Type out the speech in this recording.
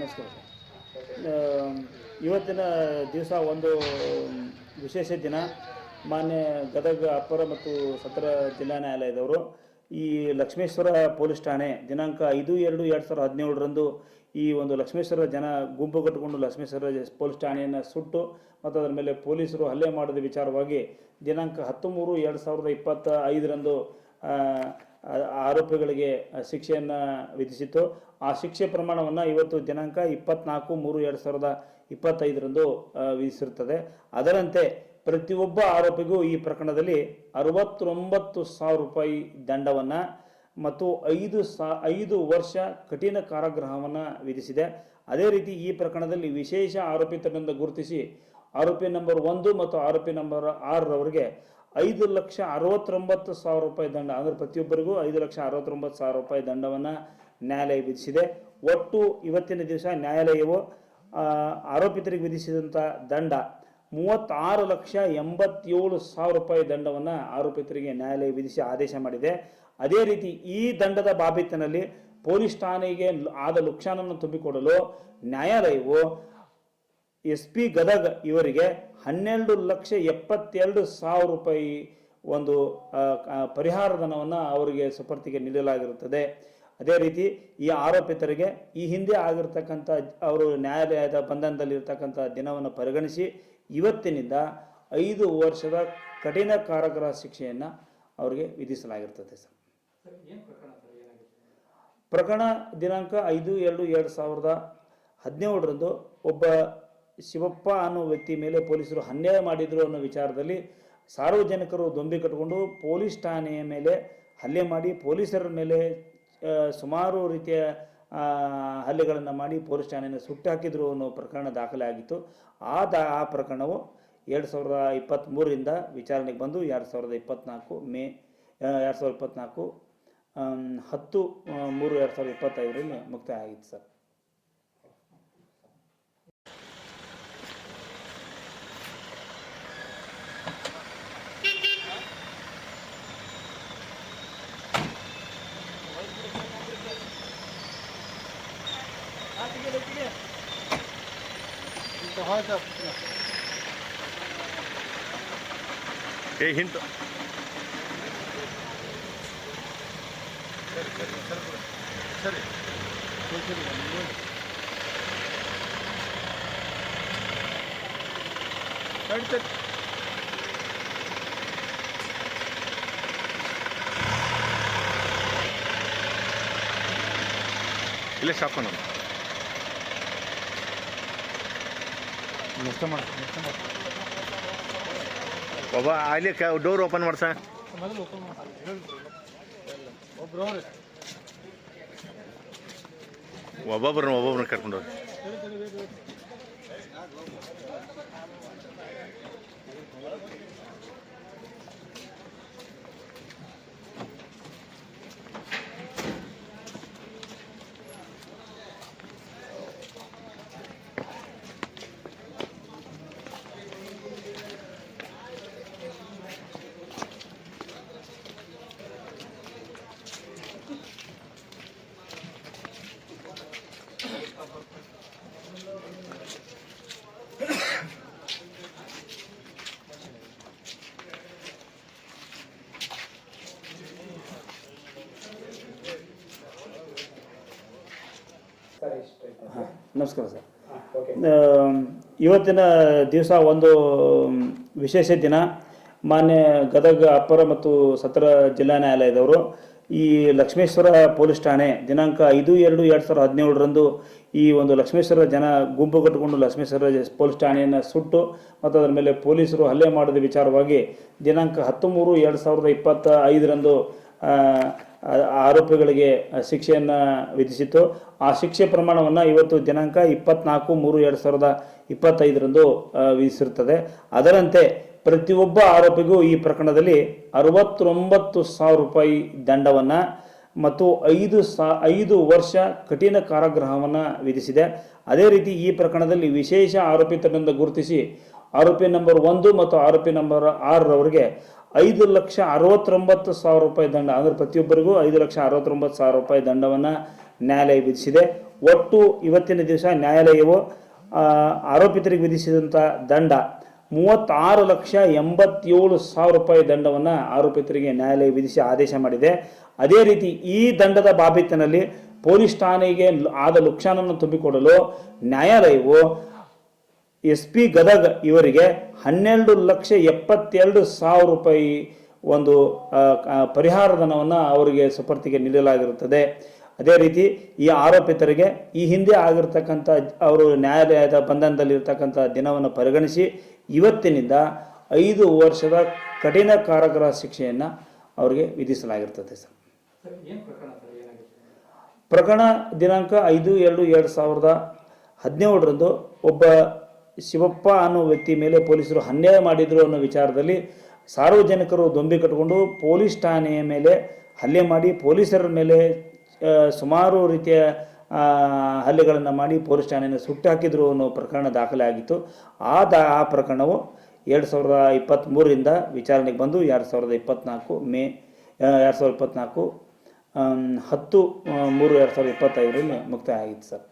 ನಮಸ್ಕಾರ ಇವತ್ತಿನ ದಿವಸ ಒಂದು ವಿಶೇಷ ದಿನ. ಮಾನ್ಯ ಗದಗ ಅಪ್ಪರ ಮತ್ತು ಸತ್ರ ಜಿಲ್ಲಾ ನ್ಯಾಯಾಲಯದವರು ಈ ಲಕ್ಷ್ಮೇಶ್ವರ ಪೊಲೀಸ್ ಠಾಣೆ ದಿನಾಂಕ ಐದು ಎರಡು ಎರಡು ಸಾವಿರದ ಹದಿನೇಳರಂದು ಈ ಒಂದು ಲಕ್ಷ್ಮೇಶ್ವರ ಜನ ಗುಂಪು ಕಟ್ಟಿಕೊಂಡು ಲಕ್ಷ್ಮೇಶ್ವರ ಪೊಲೀಸ್ ಠಾಣೆಯನ್ನು ಸುಟ್ಟು ಮತ್ತು ಅದರ ಮೇಲೆ ಪೊಲೀಸರು ಹಲ್ಲೆ ಮಾಡಿದ ವಿಚಾರವಾಗಿ ದಿನಾಂಕ ಹತ್ತು ಮೂರು ಎರಡು ಸಾವಿರದ ಇಪ್ಪತ್ತ ಐದರಂದು ಆರೋಪಿಗಳಿಗೆ ಶಿಕ್ಷೆಯನ್ನು ವಿಧಿಸಿತ್ತು. ಆ ಶಿಕ್ಷೆ ಪ್ರಮಾಣವನ್ನು ಇವತ್ತು ದಿನಾಂಕ ಇಪ್ಪತ್ನಾಲ್ಕು ಮೂರು ಎರಡು ಸಾವಿರದ ಇಪ್ಪತ್ತೈದರಂದು ವಿಧಿಸಿರುತ್ತದೆ ಅದರಂತೆ ಪ್ರತಿಯೊಬ್ಬ ಆರೋಪಿಗೂ ಈ ಪ್ರಕರಣದಲ್ಲಿ ಅರವತ್ತೊಂಬತ್ತು ಸಾವಿರ ರೂಪಾಯಿ ದಂಡವನ್ನು ಮತ್ತು ಐದು ಸಾ, ಐದು ವರ್ಷ ಕಠಿಣ ಕಾರಾಗೃಹವನ್ನು ವಿಧಿಸಿದೆ. ಅದೇ ರೀತಿ ಈ ಪ್ರಕರಣದಲ್ಲಿ ವಿಶೇಷ ಆರೋಪಿತರನ್ನು ಗುರುತಿಸಿ, ಆರೋಪಿ ನಂಬರ್ ಒಂದು ಮತ್ತು ಆರೋಪಿ ನಂಬರ್ ಆರರವರಿಗೆ ಐದು ಲಕ್ಷ ಅರವತ್ತೊಂಬತ್ತು ಸಾವಿರ ರೂಪಾಯಿ ದಂಡ. ಅಂದ್ರೆ ಪ್ರತಿಯೊಬ್ಬರಿಗೂ ಐದು ಲಕ್ಷ ಅರವತ್ತೊಂಬತ್ತು ಸಾವಿರ ರೂಪಾಯಿ ದಂಡವನ್ನು ನ್ಯಾಯಾಲಯ ವಿಧಿಸಿದೆ. ಒಟ್ಟು ಇವತ್ತಿನ ದಿವಸ ನ್ಯಾಯಾಲಯವು ಆರೋಪಿತರಿಗೆ ವಿಧಿಸಿದಂಥ ದಂಡ ಮೂವತ್ತಾರು ಲಕ್ಷ ಎಂಬತ್ತೇಳು ಸಾವಿರ ರೂಪಾಯಿ ದಂಡವನ್ನು ಆರೋಪಿತರಿಗೆ ನ್ಯಾಯಾಲಯ ವಿಧಿಸಿ ಆದೇಶ ಮಾಡಿದೆ. ಅದೇ ರೀತಿ ಈ ದಂಡದ ಬಾಬಿತ್ತಿನಲ್ಲಿ ಪೊಲೀಸ್ ಠಾಣೆಗೆ ಆದ ಲುಕ್ಷಾನನ್ನು ತುಂಬಿಕೊಡಲು ನ್ಯಾಯಾಲಯವು ಎಸ್ ಪಿ ಗದಗ ಇವರಿಗೆ ಹನ್ನೆರಡು ಲಕ್ಷ ಎಪ್ಪತ್ತೆರಡು ಸಾವಿರ ರೂಪಾಯಿ ಒಂದು ಪರಿಹಾರ ಧನವನ್ನು ಅವರಿಗೆ ಸುಪರ್ತಿಗೆ ನೀಡಲಾಗಿರುತ್ತದೆ. ಅದೇ ರೀತಿ ಈ ಆರೋಪಿತರಿಗೆ ಈ ಹಿಂದೆ ಆಗಿರ್ತಕ್ಕಂಥ ಅವರು ನ್ಯಾಯಾಲಯದ ಬಂಧನದಲ್ಲಿರ್ತಕ್ಕಂಥ ದಿನವನ್ನು ಪರಿಗಣಿಸಿ ಇವತ್ತಿನಿಂದ ಐದು ವರ್ಷದ ಕಠಿಣ ಕಾರಾಗೃಹ ಶಿಕ್ಷೆಯನ್ನು ಅವರಿಗೆ ವಿಧಿಸಲಾಗಿರ್ತದೆ ಸರ್. ಪ್ರಕರಣ ದಿನಾಂಕ ಐದು ಎರಡು ಎರಡು ಸಾವಿರದ ಹದಿನೇಳರಂದು ಒಬ್ಬ ಶಿವಪ್ಪ ಅನ್ನೋ ವ್ಯಕ್ತಿ ಮೇಲೆ ಪೊಲೀಸರು ಅನ್ಯಾಯ ಮಾಡಿದರು ಅನ್ನೋ ವಿಚಾರದಲ್ಲಿ ಸಾರ್ವಜನಿಕರು ದೊಂಬಿ ಕಟ್ಟಿಕೊಂಡು ಪೊಲೀಸ್ ಠಾಣೆಯ ಮೇಲೆ ಹಲ್ಲೆ ಮಾಡಿ ಪೊಲೀಸರ ಮೇಲೆ ಸುಮಾರು ರೀತಿಯ ಹಲ್ಲೆಗಳನ್ನು ಮಾಡಿ ಪೊಲೀಸ್ ಠಾಣೆಯನ್ನು ಸುಟ್ಟು ಹಾಕಿದ್ರು ಅನ್ನೋ ಪ್ರಕರಣ ದಾಖಲೆ ಆಗಿತ್ತು ಆ ದಾ, ಆ ಪ್ರಕರಣವು ಎರಡು ಸಾವಿರದ ಇಪ್ಪತ್ತ್ಮೂರರಿಂದ ವಿಚಾರಣೆಗೆ ಬಂದು ಎರಡು ಸಾವಿರದ ಇಪ್ಪತ್ತ್ನಾಲ್ಕು ಮೇ ಎರಡು ಸಾವಿರದ ಇಪ್ಪತ್ತ್ನಾಲ್ಕು ಹತ್ತು ಮೂರು, ಎರಡು ಸಾವಿರದ ಇಪ್ಪತ್ತೈದರಲ್ಲಿ ಮುಕ್ತಾಯ ಆಗಿತ್ತು ಸರ್. ये हिंट। इले स्टॉप ಒಬ್ಬ ಅಲ್ಲಿ ಡೋರ್ ಓಪನ್ ಮಾಡ್ಸ? ಒಬ್ಬೊಬ್ರನ್ನ ಒಬ್ಬೊಬ್ರನ್ನ ಕರ್ಕೊಂಡು ಹೋಗಿ. ನಮಸ್ಕಾರ ಸರ್? ಇವತ್ತಿನ ದಿವಸ ಒಂದು ವಿಶೇಷ ದಿನ. ಮಾನ್ಯ ಗದಗ ಅಪ್ಪರ ಮತ್ತು ಸತ್ರ ಜಿಲ್ಲಾ ನ್ಯಾಯಾಲಯದವರು ಈ ಲಕ್ಷ್ಮೇಶ್ವರ ಪೊಲೀಸ್ ಠಾಣೆ ದಿನಾಂಕ ಐದು ಎರಡು ಎರಡು ಸಾವಿರದ ಹದಿನೇಳರಂದು ಈ ಒಂದು ಲಕ್ಷ್ಮೇಶ್ವರ ಜನ ಗುಂಪು ಕಟ್ಟಿಕೊಂಡು ಲಕ್ಷ್ಮೇಶ್ವರ ಪೊಲೀಸ್ ಠಾಣೆಯನ್ನು ಸುಟ್ಟು ಮತ್ತು ಅದರ ಮೇಲೆ ಪೊಲೀಸರು ಹಲ್ಲೆ ಮಾಡಿದ ವಿಚಾರವಾಗಿ ದಿನಾಂಕ ಹತ್ತು ಮೂರು ಎರಡು ಸಾವಿರದ ಇಪ್ಪತ್ತ ಐದರಂದು ಆರೋಪಿಗಳಿಗೆ ಶಿಕ್ಷೆಯನ್ನು ವಿಧಿಸಿತ್ತು. ಆ ಶಿಕ್ಷೆ ಪ್ರಮಾಣವನ್ನು ಇವತ್ತು ದಿನಾಂಕ ಇಪ್ಪತ್ನಾಲ್ಕು ಮೂರು ಎರಡು ಸಾವಿರದ ಇಪ್ಪತ್ತೈದರಂದು ವಿಧಿಸಿರುತ್ತದೆ ಅದರಂತೆ ಪ್ರತಿಯೊಬ್ಬ ಆರೋಪಿಗೂ ಈ ಪ್ರಕರಣದಲ್ಲಿ ಅರವತ್ತೊಂಬತ್ತು ಸಾವಿರ ರೂಪಾಯಿ ದಂಡವನ್ನು ಮತ್ತು ಐದು ಸಾ, ಐದು ವರ್ಷ ಕಠಿಣ ಕಾರಾಗೃಹವನ್ನು ವಿಧಿಸಿದೆ. ಅದೇ ರೀತಿ ಈ ಪ್ರಕರಣದಲ್ಲಿ ವಿಶೇಷ ಆರೋಪಿತರನ್ನು ಗುರುತಿಸಿ ಆರೋಪಿ ನಂಬರ್ ಒಂದು ಮತ್ತು ಆರೋಪಿ ನಂಬರ್ ಆರರವರಿಗೆ ಐದು ಲಕ್ಷ ಅರವತ್ತೊಂಬತ್ತು ಸಾವಿರ ರೂಪಾಯಿ ದಂಡ. ಅಂದರೆ ಪ್ರತಿಯೊಬ್ಬರಿಗೂ ಐದು ಲಕ್ಷ ಅರವತ್ತೊಂಬತ್ತು ಸಾವಿರ ರೂಪಾಯಿ ದಂಡವನ್ನು ನ್ಯಾಯಾಲಯ ವಿಧಿಸಿದೆ. ಒಟ್ಟು ಇವತ್ತಿನ ದಿವಸ ನ್ಯಾಯಾಲಯವು ಆರೋಪಿತರಿಗೆ ವಿಧಿಸಿದಂಥ ದಂಡ ಮೂವತ್ತಾರು ಲಕ್ಷ ಎಂಬತ್ತೇಳು ಸಾವಿರ ರೂಪಾಯಿ ದಂಡವನ್ನು ಆರೋಪಿತರಿಗೆ ನ್ಯಾಯಾಲಯ ವಿಧಿಸಿ ಆದೇಶ ಮಾಡಿದೆ. ಅದೇ ರೀತಿ ಈ ದಂಡದ ಬಾಬಿತ್ತಿನಲ್ಲಿ ಪೊಲೀಸ್ ಠಾಣೆಗೆ ಆದ ಲುಕ್ಷಾನನ್ನು ತುಂಬಿಕೊಡಲು ನ್ಯಾಯಾಲಯವು ಎಸ್ ಪಿ ಗದಗ ಇವರಿಗೆ ಹನ್ನೆರಡು ಲಕ್ಷ ಎಪ್ಪತ್ತೆರಡು ಸಾವಿರ ರೂಪಾಯಿ ಒಂದು ಪರಿಹಾರ ಧನವನ್ನು ಅವರಿಗೆ ಸುಪರ್ತಿಗೆ ನೀಡಲಾಗಿರುತ್ತದೆ. ಅದೇ ರೀತಿ ಈ ಆರೋಪಿತರಿಗೆ ಈ ಹಿಂದೆ ಆಗಿರ್ತಕ್ಕಂಥ ಅವರು ನ್ಯಾಯಾಲಯದ ಬಂಧನದಲ್ಲಿರ್ತಕ್ಕಂಥ ದಿನವನ್ನು ಪರಿಗಣಿಸಿ ಇವತ್ತಿನಿಂದ ಐದು ವರ್ಷದ ಕಠಿಣ ಕಾರಾಗೃಹ ಶಿಕ್ಷೆಯನ್ನು ಅವರಿಗೆ ವಿಧಿಸಲಾಗಿರ್ತದೆ ಸರ್. ಪ್ರಕರಣ ದಿನಾಂಕ ಐದು ಎರಡು ಎರಡು ಸಾವಿರದ ಹದಿನೇಳರಂದು ಒಬ್ಬ ಶಿವಪ್ಪ ಅನ್ನೋ ವ್ಯಕ್ತಿ ಮೇಲೆ ಪೊಲೀಸರು ಅನ್ಯಾಯ ಮಾಡಿದರು ಅನ್ನೋ ವಿಚಾರದಲ್ಲಿ ಸಾರ್ವಜನಿಕರು ದೊಂಬಿ ಕಟ್ಟಿಕೊಂಡು ಪೊಲೀಸ್ ಠಾಣೆಯ ಮೇಲೆ ಹಲ್ಲೆ ಮಾಡಿ ಪೊಲೀಸರ ಮೇಲೆ ಸುಮಾರು ರೀತಿಯ ಹಲ್ಲೆಗಳನ್ನು ಮಾಡಿ ಪೊಲೀಸ್ ಠಾಣೆಯನ್ನು ಸುಟ್ಟು ಹಾಕಿದ್ರು ಅನ್ನೋ ಪ್ರಕರಣ ದಾಖಲೆ ಆಗಿತ್ತು ಆ ದಾ, ಆ ಪ್ರಕರಣವು ಎರಡು ಸಾವಿರದ ಇಪ್ಪತ್ತ್ಮೂರರಿಂದ ವಿಚಾರಣೆಗೆ ಬಂದು ಎರಡು ಸಾವಿರದ ಇಪ್ಪತ್ತ್ನಾಲ್ಕು ಮೇ ಎರಡು ಸಾವಿರದ ಇಪ್ಪತ್ತ್ನಾಲ್ಕು ಹತ್ತು ಮೂರು, ಎರಡು ಸಾವಿರದ ಇಪ್ಪತ್ತೈದರಲ್ಲಿ ಮುಕ್ತಾಯ ಆಗಿತ್ತು ಸರ್.